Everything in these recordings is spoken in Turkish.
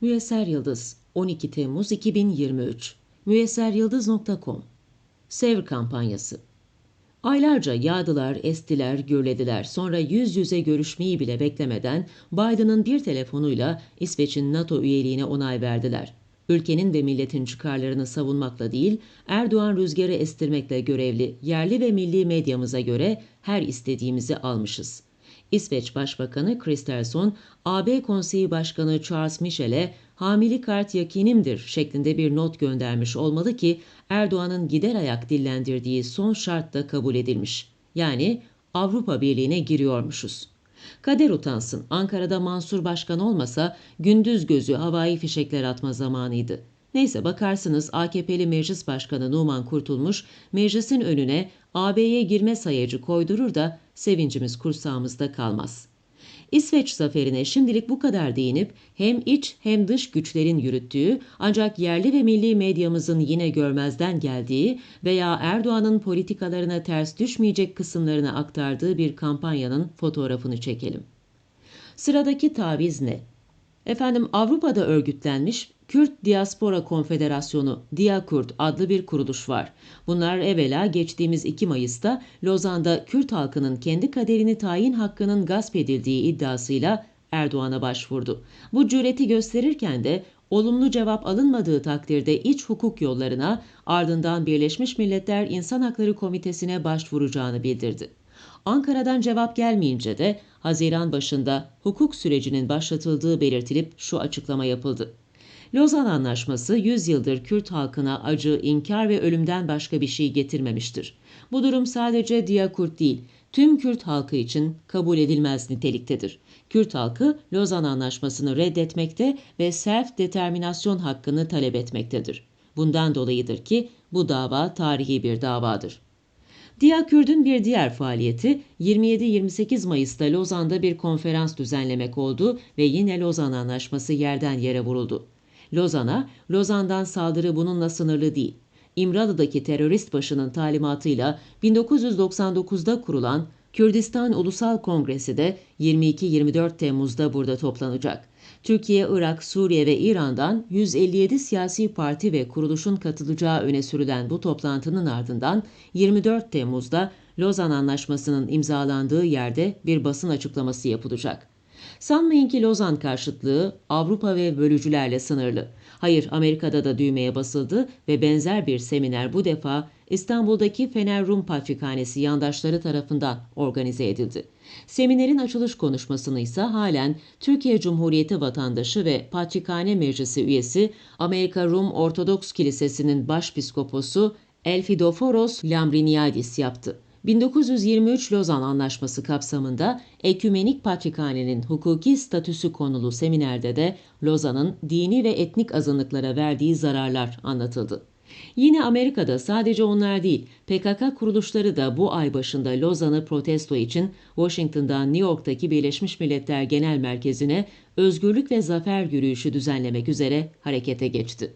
Müyesser Yıldız 12 Temmuz 2023 müyesseryıldız.com Sevr kampanyası Aylarca yağdılar, estiler, gürlediler. Sonra yüz yüze görüşmeyi bile beklemeden Biden'ın bir telefonuyla İsveç'in NATO üyeliğine onay verdiler. Ülkenin ve milletin çıkarlarını savunmakla değil, Erdoğan rüzgarı estirmekle görevli yerli ve milli medyamıza göre her istediğimizi almışız. İsveç Başbakanı Kristersson, AB Konseyi Başkanı Charles Michel'e hamili kart yakinimdir şeklinde bir not göndermiş olmalı ki Erdoğan'ın gider ayak dillendirdiği son şart da kabul edilmiş. Yani Avrupa Birliği'ne giriyormuşuz. Kader utansın. Ankara'da Mansur Başkan olmasa gündüz gözü havai fişekler atma zamanıydı. Neyse bakarsınız AKP'li Meclis Başkanı Numan Kurtulmuş meclisin önüne AB'ye girme sayacı koydurur da sevincimiz kursağımızda kalmaz. İsveç zaferine şimdilik bu kadar değinip hem iç hem dış güçlerin yürüttüğü ancak yerli ve milli medyamızın yine görmezden geldiği veya Erdoğan'ın politikalarına ters düşmeyecek kısımlarını aktardığı bir kampanyanın fotoğrafını çekelim. Sıradaki taviz ne? Efendim Avrupa'da örgütlenmiş Kürt Diaspora Konfederasyonu Diakurt adlı bir kuruluş var. Bunlar evvela geçtiğimiz 2 Mayıs'ta Lozan'da Kürt halkının kendi kaderini tayin hakkının gasp edildiği iddiasıyla Erdoğan'a başvurdu. Bu cüreti gösterirken de olumlu cevap alınmadığı takdirde iç hukuk yollarına ardından Birleşmiş Milletler İnsan Hakları Komitesi'ne başvuracağını bildirdi. Ankara'dan cevap gelmeyince de Haziran başında hukuk sürecinin başlatıldığı belirtilip şu açıklama yapıldı. Lozan Anlaşması 100 yıldır Kürt halkına acı, inkar ve ölümden başka bir şey getirmemiştir. Bu durum sadece Diyakurt değil, tüm Kürt halkı için kabul edilmez niteliktedir. Kürt halkı Lozan Anlaşması'nı reddetmekte ve self-determinasyon hakkını talep etmektedir. Bundan dolayıdır ki bu dava tarihi bir davadır. Diyakürd'ün bir diğer faaliyeti 27-28 Mayıs'ta Lozan'da bir konferans düzenlemek oldu ve yine Lozan Anlaşması yerden yere vuruldu. Lozan'a, Lozan'dan saldırı bununla sınırlı değil. İmralı'daki terörist başının talimatıyla 1999'da kurulan Kürdistan Ulusal Kongresi de 22-24 Temmuz'da burada toplanacak. Türkiye, Irak, Suriye ve İran'dan 157 siyasi parti ve kuruluşun katılacağı öne sürülen bu toplantının ardından 24 Temmuz'da Lozan Anlaşması'nın imzalandığı yerde bir basın açıklaması yapılacak. Sanmayın ki Lozan karşıtlığı Avrupa ve bölücülerle sınırlı. Hayır, Amerika'da da düğmeye basıldı ve benzer bir seminer bu defa İstanbul'daki Fener Rum Patrikhanesi yandaşları tarafından organize edildi. Seminerin açılış konuşmasını ise halen Türkiye Cumhuriyeti vatandaşı ve Patrikhane Meclisi üyesi Amerika Rum Ortodoks Kilisesi'nin başpiskoposu Elfidoforos Lambriniadis yaptı. 1923 Lozan Anlaşması kapsamında Ekümenik Patrikhane'nin hukuki statüsü konulu seminerde de Lozan'ın dini ve etnik azınlıklara verdiği zararlar anlatıldı. Yine Amerika'da sadece onlar değil, PKK kuruluşları da bu ay başında Lozan'ı protesto için Washington'dan New York'taki Birleşmiş Milletler Genel Merkezi'ne özgürlük ve zafer yürüyüşü düzenlemek üzere harekete geçti.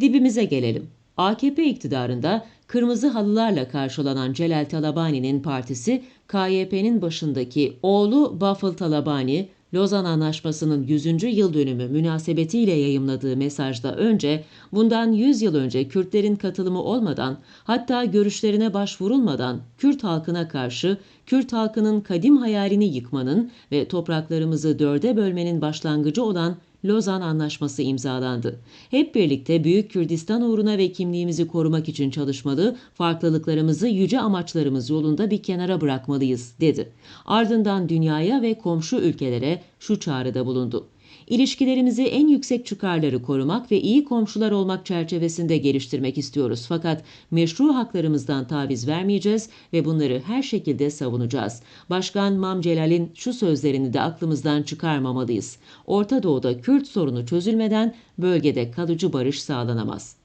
Dibimize gelelim. AKP iktidarında kırmızı halılarla karşılanan Celal Talabani'nin partisi, KYP'nin başındaki oğlu Bafıl Talabani, Lozan Anlaşması'nın 100. yıl dönümü münasebetiyle yayımladığı mesajda önce bundan 100 yıl önce Kürtlerin katılımı olmadan hatta görüşlerine başvurulmadan Kürt halkına karşı Kürt halkının kadim hayalini yıkmanın ve topraklarımızı dörde bölmenin başlangıcı olan Lozan Anlaşması imzalandı. Hep birlikte Büyük Kürdistan uğruna ve kimliğimizi korumak için çalışmalı, farklılıklarımızı yüce amaçlarımız yolunda bir kenara bırakmalıyız, dedi. Ardından dünyaya ve komşu ülkelere şu çağrıda bulundu. İlişkilerimizi en yüksek çıkarları korumak ve iyi komşular olmak çerçevesinde geliştirmek istiyoruz. Fakat meşru haklarımızdan taviz vermeyeceğiz ve bunları her şekilde savunacağız. Başkan Mam Celal'in şu sözlerini de aklımızdan çıkarmamalıyız. Orta Doğu'da Kürt sorunu çözülmeden bölgede kalıcı barış sağlanamaz.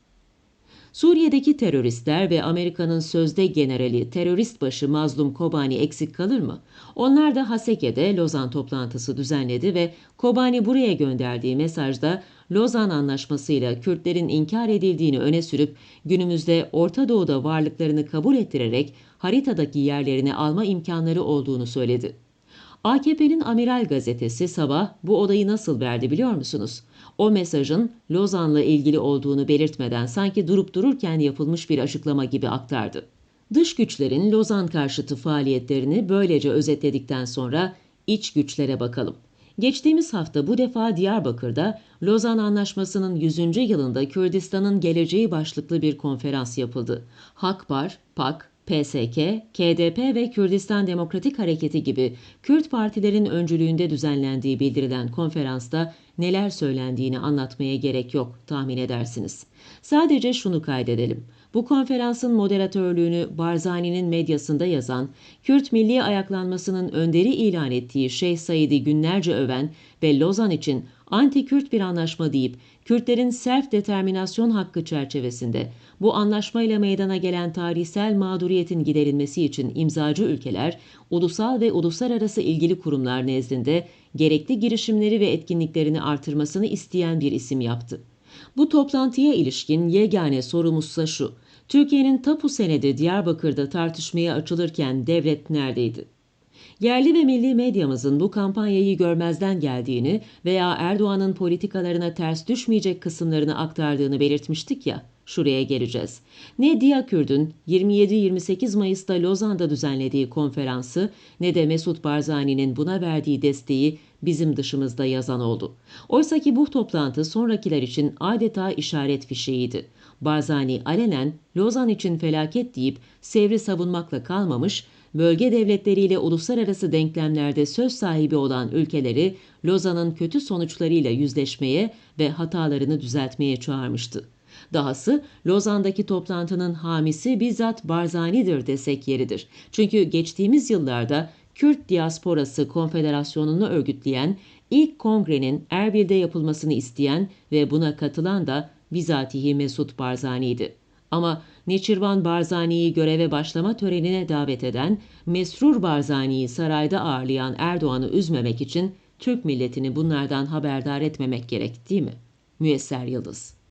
Suriye'deki teröristler ve Amerika'nın sözde generali terörist başı Mazlum Kobani eksik kalır mı? Onlar da Haseke'de Lozan toplantısı düzenledi ve Kobani buraya gönderdiği mesajda Lozan Anlaşması ile Kürtlerin inkar edildiğini öne sürüp günümüzde Orta Doğu'da varlıklarını kabul ettirerek haritadaki yerlerini alma imkanları olduğunu söyledi. AKP'nin Amiral gazetesi sabah bu olayı nasıl verdi biliyor musunuz? O mesajın Lozan'la ilgili olduğunu belirtmeden sanki durup dururken yapılmış bir açıklama gibi aktardı. Dış güçlerin Lozan karşıtı faaliyetlerini böylece özetledikten sonra iç güçlere bakalım. Geçtiğimiz hafta bu defa Diyarbakır'da Lozan Anlaşması'nın 100. yılında Kürdistan'ın geleceği başlıklı bir konferans yapıldı. Hakbar, PAK, PSK, KDP ve Kürdistan Demokratik Hareketi gibi Kürt partilerin öncülüğünde düzenlendiği bildirilen konferansta neler söylendiğini anlatmaya gerek yok tahmin edersiniz. Sadece şunu kaydedelim. Bu konferansın moderatörlüğünü Barzani'nin medyasında yazan, Kürt Milli Ayaklanması'nın önderi ilan ettiği Şeyh Said'i günlerce öven ve Lozan için anti-Kürt bir anlaşma deyip Kürtlerin self determinasyon hakkı çerçevesinde bu anlaşmayla meydana gelen tarihsel mağduriyetin giderilmesi için imzacı ülkeler, ulusal ve uluslararası ilgili kurumlar nezdinde gerekli girişimleri ve etkinliklerini artırmasını isteyen bir isim yaptı. Bu toplantıya ilişkin yegane sorumuzsa şu. Türkiye'nin tapu senedi Diyarbakır'da tartışmaya açılırken devlet neredeydi? Yerli ve milli medyamızın bu kampanyayı görmezden geldiğini veya Erdoğan'ın politikalarına ters düşmeyecek kısımlarını aktardığını belirtmiştik ya, şuraya geleceğiz. Ne Diyakürd'ün 27-28 Mayıs'ta Lozan'da düzenlediği konferansı ne de Mesut Barzani'nin buna verdiği desteği bizim dışımızda yazan oldu. Oysa ki bu toplantı sonrakiler için adeta işaret fişeğiydi. Barzani alenen Lozan için felaket deyip Sevri savunmakla kalmamış, bölge devletleriyle uluslararası denklemlerde söz sahibi olan ülkeleri Lozan'ın kötü sonuçlarıyla yüzleşmeye ve hatalarını düzeltmeye çağırmıştı. Dahası Lozan'daki toplantının hamisi bizzat Barzani'dir desek yeridir. Çünkü geçtiğimiz yıllarda Kürt Diasporası Konfederasyonu'nu örgütleyen ilk kongrenin Erbil'de yapılmasını isteyen ve buna katılan da bizatihi Mesut Barzani'ydi. Ama Neçirvan Barzani'yi göreve başlama törenine davet eden, Mesrur Barzani'yi sarayda ağırlayan Erdoğan'ı üzmemek için Türk milletini bunlardan haberdar etmemek gerek değil mi? Müyesser Yıldız